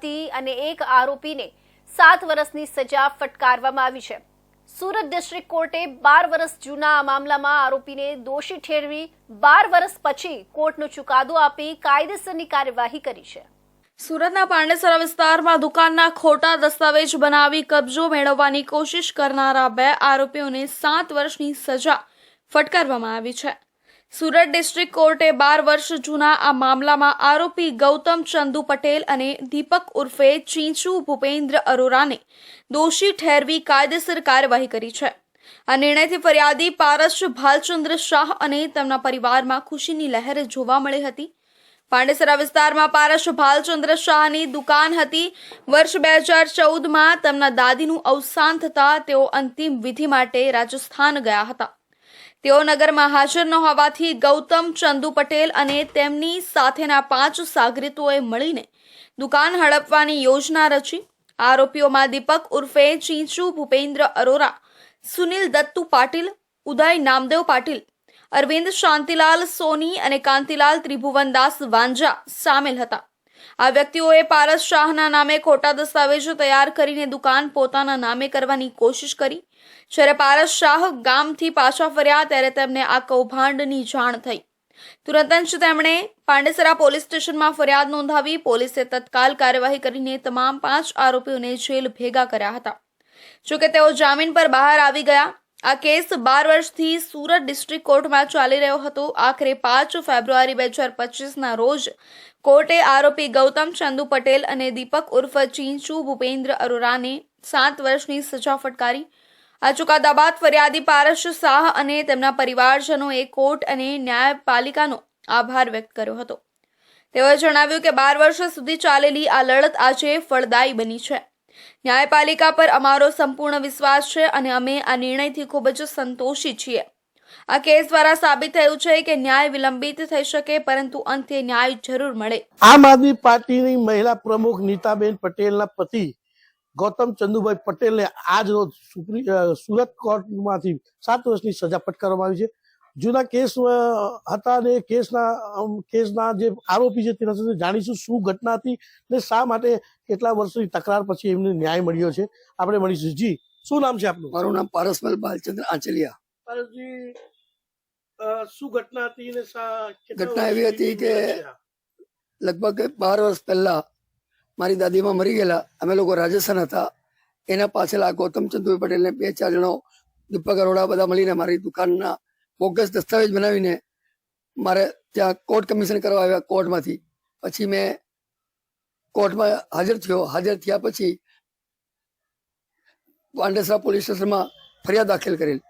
હતી અને એક આરોપીને સાત વર્ષની સજા ફટકારવામાં આવી છે. સુરત ડિસ્ટ્રિક્ટ કોર્ટે બાર વર્ષ જૂના આ મામલામાં આરોપીને દોષી ઠેરવી બાર વર્ષ પછી કોર્ટનો ચુકાદો આપી કાયદેસરની કાર્યવાહી કરી છે. સુરતના પાંડેસરા વિસ્તારમાં દુકાનના ખોટા દસ્તાવેજ બનાવી કબજો મેળવવાની કોશિશ કરનારા બે આરોપીઓને સાત વર્ષની સજા ફટકારવામાં આવી છે. સુરત ડિસ્ટ્રિક્ટ કોર્ટે બાર વર્ષ જૂના આ મામલામાં આરોપી ગૌતમ ચંદુ પટેલ અને દીપક ઉર્ફે ચીંચુ ભૂપેન્દ્ર અરોરાને દોષી ઠેરવી કાયદેસર કાર્યવાહી કરી છે. આ નિર્ણયથી ફરિયાદી પારસ ભાલચંદ્ર શાહ અને તેમના પરિવારમાં ખુશીની લહેર જોવા મળી હતી. પાંડેસરા વિસ્તારમાં પારસ ભાલચંદ્ર શાહની દુકાન હતી. વર્ષ બે હજાર ચૌદમાં તેમના દાદીનું અવસાન થતાં તેઓ અંતિમ વિધિ માટે રાજસ્થાન ગયા હતા. તેઓ નગરમાં હાજર ન હોવાથી ગૌતમ, ચંદુ પટેલ અને તેમની સાથેના પાંચ સાગરીતોએ મળીને દુકાન હડપવાની યોજના રચી. આરોપીઓમાં દીપક ઉર્ફે ચીંચુ, ભૂપેન્દ્ર અરોરા, સુનિલ દત્તુ પાટીલ, ઉદય નામદેવ પાટીલ, અરવિંદ શાંતિલાલ સોની અને કાંતિલાલ ત્રિભુવનદાસ વાંજા સામેલ હતા. આ વ્યક્તિઓએ પારસ શાહના નામે ખોટા દસ્તાવેજો તૈયાર કરીને દુકાન પોતાના નામે કરવાની કોશિશ કરી. જ્યારે પારસ શાહ ગામથી પાછા ફર્યા ત્યારે તેમને આ કૌભાંડની જાણ થઈ. તુરંત જ તેમણે પાંડેસરા પોલીસ સ્ટેશનમાં ફરિયાદ નોંધાવી પોલીસે તત્કાલ કાર્યવાહી કરીને તમામ પાંચ આરોપીઓને જેલ ભેગા કર્યા હતા. જોકે તેઓ જામીન પર બહાર આવી ગયા. આ કેસ બાર વર્ષથી સુરત ડિસ્ટ્રિક્ટ કોર્ટમાં ચાલી રહ્યો હતો. આખરે પાંચ ફેબ્રુઆરી બે હજાર પચીસના રોજ કોર્ટે આરોપી ગૌતમ ચંદુ પટેલ અને દીપક ઉર્ફ ચીંચુ ભૂપેન્દ્ર અરોરાને સાત વર્ષની સજા ફટકારી. આ ચુકાદા બાદ ફરિયાદી પારસ શાહ અને તેમના પરિવારજનોએ કોર્ટ અને ન્યાયપાલિકાનો આભાર વ્યક્ત કર્યો હતો. તેઓએ જણાવ્યું કે બાર વર્ષ સુધી ચાલેલી આ લડત આજે ફળદાયી બની છે. ન્યાયપાલિકા પર અમારો સંપૂર્ણ વિશ્વાસ છે અને અમે આ નિર્ણયથી ખૂબ જ સંતોષી છીએ. આ કેસ દ્વારા સાબિત થયું છે કે ન્યાય વિલંબિત થઈ શકે, પરંતુ અંતે ન્યાય જરૂર મળે. આમ આદમી પાર્ટીની મહિલા પ્રમુખ નીતાબેન પટેલના પતિ ગૌતમ ચંદુભાઈ પટેલને આજ રોજ સુરત કોર્ટમાંથી સાત વર્ષની સજા ફટકારવામાં આવી છે. જૂના કેસ હતા અને કેસના કેસના જે આરોપી છે તેના સાથે જાણીશું શું ઘટના હતી ને શા માટે કેટલા વર્ષોની તકરાર પછી એમને ન્યાય મળ્યો છે. આપણે મળીશું. જી શું નામ છે આપનું? મારું નામ પારસમલ બાલચંદ્ર આંચલિયા. પારસજી, શું ઘટના હતી ને ઘટના એવી હતી કે લગભગ બાર વર્ષ પહેલા મારી દાદીમાં મરી ગયેલા. અમે લોકો રાજસ્થાન હતા. એના પાછળ આ ગૌતમ ચંદુભાઈ પટેલને બે ચાર જણો દીપક અરોડા બધા મળીને મારી દુકાનના બોગસ દસ્તાવેજ બનાવીને મારે ત્યાં કોર્ટ કમિશન કરવા આવ્યા કોર્ટમાંથી. પછી મેં કોર્ટમાં હાજર થયો. હાજર થયા પછી પાંડેસરા પોલીસ સ્ટેશનમાં ફરિયાદ દાખલ કરેલ.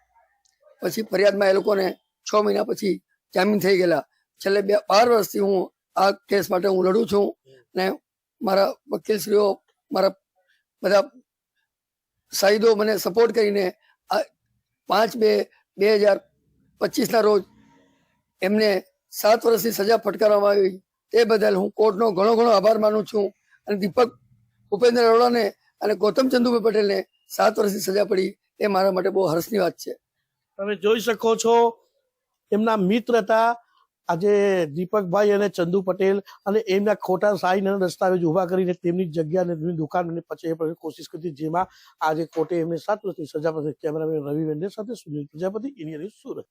પછી ફરિયાદમાં એ લોકોને છ મહિના પછી જામીન થઈ ગયેલા. છેલ્લે બે બાર વર્ષથી હું આ કેસ માટે હું લડું છું ને મારા વકીલશ્રીઓ, મારા બધા સાહિદો મને સપોર્ટ કરીને આ પાંચ બે બે હજાર પચીસના રોજ એમને સાત વર્ષની સજા ફટકારવામાં આવી. તે બદલ હું કોર્ટનો ઘણો ઘણો આભાર માનું છું અને દીપક ભૂપેન્દ્ર અરોડાને અને ગૌતમ ચંદુભાઈ પટેલને સાત વર્ષની સજા પડી એ મારા માટે બહુ હર્ષની વાત છે. તમે જોઈ શકો છો, એમના મિત્ર હતા આજે દીપકભાઈ અને ચંદુ પટેલ અને એમના ખોટા સાઈન અને દસ્તાવેજ ઊભા કરીને તેમની જગ્યા અને તેમની દુકાન અને પછી કોશિશ કરી જેમાં આજે કોર્ટે એમને સાત વર્ષની સજા પછી કેમેરામેન રવિ વેન્ડે સાથે સુનિલ પ્રજાપતિ ઇન્ડિયા સુરત.